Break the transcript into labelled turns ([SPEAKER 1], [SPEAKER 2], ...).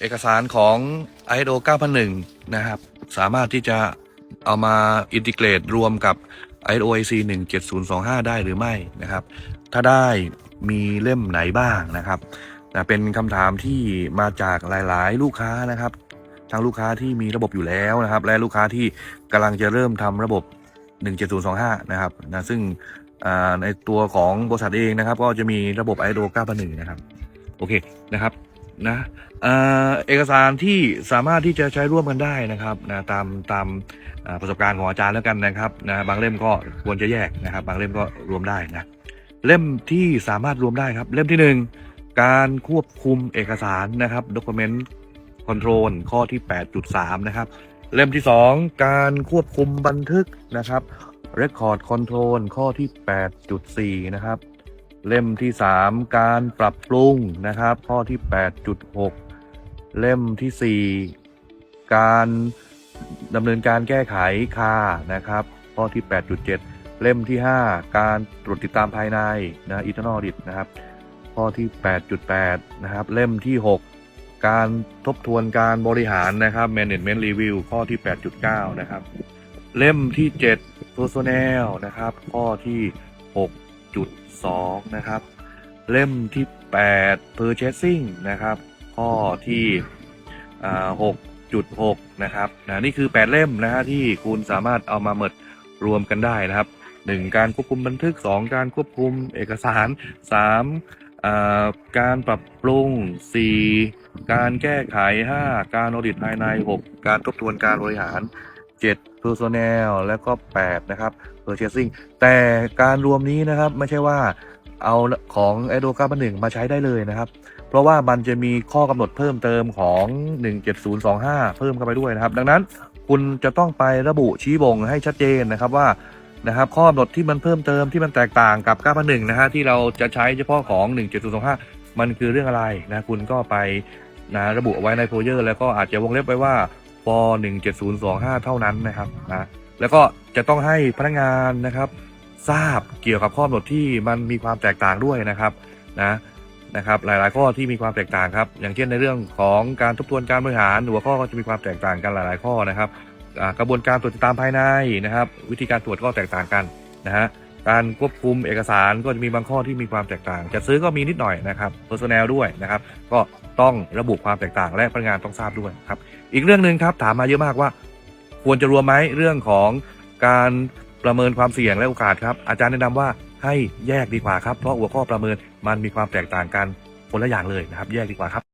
[SPEAKER 1] เอกสารของ ISO 9001 นะครับ สามารถที่จะเอามาอินทิเกรตรวมกับ IOIC 17025 ได้หรือไม่นะครับ ถ้าได้มีเล่มไหนบ้างนะครับนะเป็นคำถามที่มาจากหลาย ๆ ลูกค้านะครับ ทั้งลูกค้าที่มีระบบอยู่แล้วนะครับ และลูกค้าที่กำลังจะเริ่มทำระบบ 17025 นะครับนะซึ่งอ่าในตัวของบริษัทเองนะครับ ก็จะมีระบบ ISO 9001 นะครับ โอเคนะครับ นะเอกสารที่สามารถที่จะใช้ร่วมกันได้นะครับนะตามตามประสบการณ์ของอาจารย์แล้วกันนะครับนะบางเล่มก็ควรจะแยกนะครับ บางเล่มก็รวมได้นะเล่มที่สามารถรวมได้ครับ เล่มที่หนึ่งการควบคุมเอกสารนะครับ document control ข้อที่ 8.3 นะครับ เล่มที่ 2 การควบคุมบันทึกนะครับ record control ข้อที่ 8.4 นะครับ เล่มที่ 3 การปรับปรุงนะครับ ข้อที่ 8.6 เล่มทีสี่ 4 การดำเนินการแก้ไขคานะครับ ข้อที่ 8.7 เล่มที่ 5 การตรวจติดตามภายในนะ internal audit นะครับ ข้อที่ 8.8 นะครับ เล่มที่ 6 การทบทวนการบริหารนะครับ management review ข้อที่ 8.9 นะครับ เล่มที่ 7 personnel นะครับ ข้อที่ 6.2 นะครับ เล่มที่ 8 purchasing นะครับ ข้อที่6.6 นะครับนะนี่คือ 8 เล่มนะฮะที่คุณสามารถเอามาเมิดรวมกันได้นะครับ 1. การควบคุมบันทึก 2. การควบคุมเอกสาร 3. การปรับปรุง 4. การแก้ไข 5. การออดิตภายใน 6. การทบทวนการบริหาร 7 personnel แล้วก็ 8 นะครับ purchasing แต่การรวมนี้นะครับไม่ใช่ว่าเอาของ a d o 9 1มาใช้ได้เลยนะครับ เพราะว่ามันจะมีข้อกำหนดเพิ่มเติมของ 17025 เพิ่มเข้าไปด้วยนะครับ ดังนั้นคุณจะต้องไประบุชี้บ่งให้ชัดเจนนะครับว่านะครับข้อกำหนดที่มันเพิ่มเติมที่มันแตกต่างกับ9 1นะฮะที่เราจะใช้เฉพาะของ 17025 มันคือเรื่องอะไรนะคุณก็ไปนะระบุไว้ในโพเยอร์ แล้วก็อาจจะวงเล็บไว้ว่า ป 17025 เท่านั้นนะครับนะแล้วก็จะต้องให้พนักงานนะครับ ทราบเกี่ยวกับข้อกำหนดที่มันมีความแตกต่างด้วยนะครับนะนะครับ หลาย ๆ ข้อที่มีความแตกต่างครับ อย่างเช่นในเรื่องของการทบทวนการบริหารหัวข้อก็จะมีความแตกต่างกันหลาย ๆ ข้อนะครับกระบวนการตรวจติดตามภายในนะครับ วิธีการตรวจก็แตกต่างกันนะฮะ การควบคุมเอกสารก็จะมีบางข้อที่มีความแตกต่าง จะซื้อก็มีนิดหน่อยนะครับ personnel ด้วยนะครับ ก็ต้องระบุความแตกต่าง และพนักงานต้องทราบด้วยครับ อีกเรื่องหนึ่งครับถามมาเยอะมากว่า ควรจะรวมไหมเรื่องของการประเมินความเสี่ยงและโอกาสครับ อาจารย์แนะนำว่าให้แยกดีกว่าครับ เพราะหัวข้อประเมินมันมีความแตกต่างกันคนละอย่างเลยนะครับ แยกดีกว่าครับ